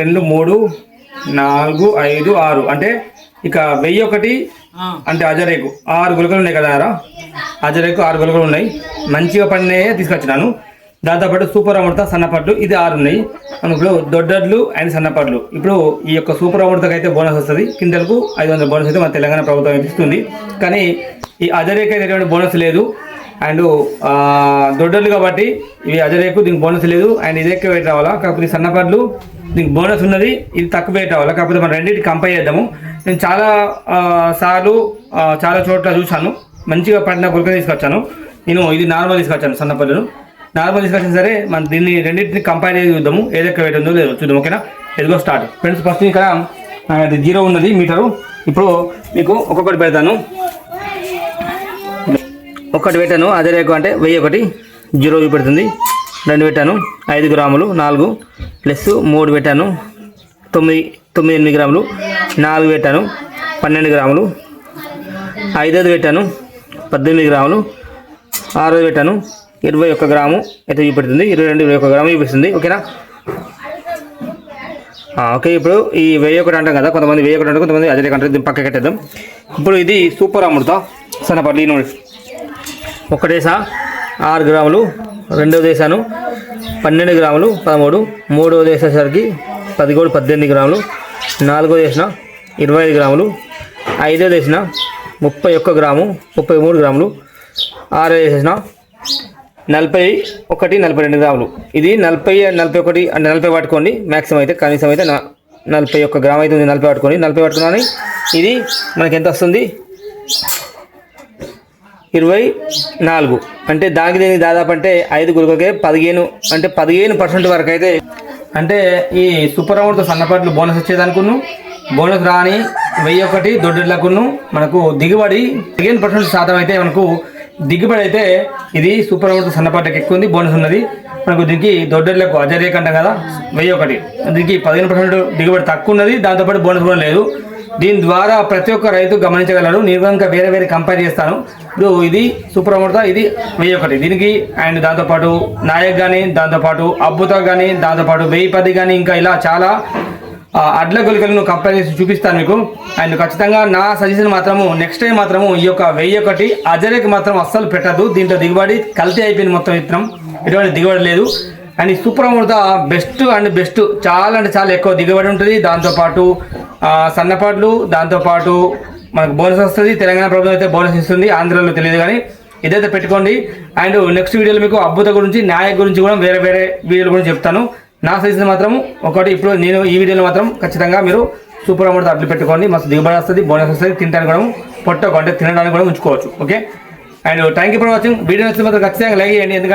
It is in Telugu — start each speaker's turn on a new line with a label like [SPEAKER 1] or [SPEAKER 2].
[SPEAKER 1] రెండు మూడు నాలుగు ఐదు ఆరు. అంటే ఇక వెయ్యి ఒకటి అంటే అజరేకు. ఆరు గులకలు ఉన్నాయి కదా రా అజరేకు ఆరు గులకలు ఉన్నాయి. మంచిగా పడినాయే తీసుకొచ్చినాను. దాంతోపాటు సూపర్ అమృత సన్నపడ్లు ఇది ఆరు ఉన్నాయి. మనం ఇప్పుడు దొడ్డడ్లు అండ్ సన్నపడ్లు. ఇప్పుడు ఈ యొక్క సూపర్ అమృతకు అయితే బోనస్ వస్తుంది. కింటలకు ఐదు వందల బోనస్ అయితే మన తెలంగాణ ప్రభుత్వం ఇస్తుంది. కానీ ఈ అజరేకు అయితే ఎటువంటి బోనస్ లేదు. అండ్ ఆ, దొడ్డలు కాబట్టి ఇవి అజరేకు దీనికి బోనస్ లేదు. అండ్ ఇది ఎక్కువ వెయిట్ రావాలా? కాకపోతే సన్నపడ్లు దీనికి బోనస్ ఉన్నది. ఇది తక్కువ వెయిట్ రావాలా? కాకపోతే మనం రెండింటి కంపేర్ చేద్దాము. నేను చాలా సార్లు చాలా చోట్ల చూశాను. మంచిగా పడిన గురక తీసుకొచ్చాను. నేను ఇది నార్మల్ తీసుకొచ్చాను సన్నపల్లును నార్మల్ తీసుకొచ్చిన సరే మనం దీన్ని రెండింటిని కంపేర్ చేసి చూద్దాము. ఏది ఎక్కువ వెయిట్ ఉందో లేదో చూద్దాం ఓకేనా? ఎదుగో స్టార్ట్ ఫ్రెండ్స్ ఫస్ట్ ఇక్కడ జీరో ఉన్నది మీటరు. ఇప్పుడు మీకు ఒక్కొక్కటి పెడతాను. ఒకటి పెట్టాను అదే రేకు అంటే వెయ్యి ఒకటి జీరో చూపెడుతుంది. రెండు పెట్టాను ఐదు గ్రాములు నాలుగు ప్లస్ మూడు పెట్టాను తొమ్మిది తొమ్మిది ఎనిమిది గ్రాములు నాలుగు పెట్టాను పన్నెండు గ్రాములు ఐదోది పెట్టాను పద్దెనిమిది గ్రాములు ఆరోది పెట్టాను ఇరవై ఒక్క గ్రాము అయితే చూపెడుతుంది. ఇరవై రెండు ఇరవై ఒక్క గ్రాము చూపిస్తుంది. ఓకేనా? ఓకే ఇప్పుడు ఈ వెయ్యి ఒకటి అంటాం కదా కొంతమంది వెయ్యి ఒకటి అంటారు కొంతమంది అదే కంటే పక్కకి కట్టేద్దాం. ఇప్పుడు ఇది సూపర్ అమృత సన్నపల్లి నూనె ఒకటేసా ఆరు గ్రాములు రెండవ వేసాను పన్నెండు గ్రాములు పదమూడు. మూడోది వేసేసరికి పదిహేడు పద్దెనిమిది గ్రాములు. నాలుగోది వేసిన ఇరవై ఐదు గ్రాములు. ఐదోది వేసిన ముప్పై ఒక్క గ్రాము ముప్పై మూడు గ్రాములు. ఆరో వేసేసిన నలభై ఒకటి నలభై రెండు గ్రాములు. ఇది నలభై నలభై ఒకటి అంటే నలభై పట్టుకోండి. మ్యాక్సిమం అయితే కనీసం అయితే నలభై ఒక్క గ్రామ్ అయితే ఉంది. నలభై పట్టుకోండి. నలభై పట్టుకున్నాను. ఇది మనకి ఎంత వస్తుంది? ఇరవై నాలుగు. అంటే దానికి దీనికి దాదాపు అంటే ఐదు గురుకకే పదిహేను అంటే పదిహేను పర్సెంట్ వరకు అయితే అంటే ఈ సూపర్ అమౌంట్ సన్నపాట్లు బోనస్ వచ్చేదనుకును బోనస్ రాని వెయ్యి ఒకటి దొడ్డులకును మనకు దిగుబడి పదిహేను పర్సెంట్ శాతం అయితే మనకు దిగుబడి అయితే ఇది సూపర్ అమౌంట్ సన్నపాటకి ఎక్కువ ఉంది బోనస్ ఉన్నది. మనకు దీనికి దొడ్డలకు అజరేక్ అంటాం కదా వెయ్యి ఒకటి. దీనికి పదిహేను పర్సెంట్ దిగుబడి తక్కువ ఉన్నది దాంతోపాటు బోనస్ కూడా లేదు. దీని ద్వారా ప్రతి ఒక్క రైతు గమనించగలరు నేను ఇంకా వేరే వేరే కంపేర్ చేస్తాను. ఇప్పుడు ఇది సూపర్ అమృత ఇది వెయ్యి ఒకటి. దీనికి అండ్ దాంతోపాటు నాయక్ కానీ దాంతోపాటు అద్భుత కానీ దాంతోపాటు వెయ్యి పది కానీ ఇంకా ఇలా చాలా అడ్ల గొలికలను కంపేర్ చేసి చూపిస్తాను మీకు. అండ్ ఖచ్చితంగా నా సజెషన్ మాత్రము నెక్స్ట్ టైం మాత్రము ఈ యొక్క వెయ్యి ఒకటి అజరేకి మాత్రం అస్సలు పెట్టద్దు. దీంట్లో దిగుబడి కల్తీ అయిపోయింది మొత్తం విత్తనం. ఎటువంటి దిగుబడి లేదు. అండ్ ఈ super Amrutha best and best చాలా అంటే చాలా ఎక్కువ దిగుబడి ఉంటుంది. దాంతోపాటు సన్నపాట్లు దాంతోపాటు మనకు బోనస్ వస్తుంది. తెలంగాణ ప్రభుత్వం అయితే బోనస్ ఇస్తుంది. ఆంధ్రలో తెలియదు కానీ ఇదైతే పెట్టుకోండి. అండ్ నెక్స్ట్ వీడియోలో మీకు అద్భుత గురించి న్యాయ గురించి కూడా వేరే వేరే వీడియోలు గురించి చెప్తాను. నా సజెషన్ మాత్రం ఒకటి ఇప్పుడు నేను ఈ వీడియోలో మాత్రం ఖచ్చితంగా మీరు సూపర్ అమౌంట్ అడ్లు పెట్టుకోండి. మస్తు దిగుబడి వస్తుంది బోనస్ వస్తుంది తినడానికి కూడా పొట్ట అంటే తినడానికి కూడా ఉంచుకోవచ్చు. Okay? And thank you for watching. Video నచ్చితే మాత్రం ఖచ్చితంగా లైక్ చేయండి. ఎందుకంటే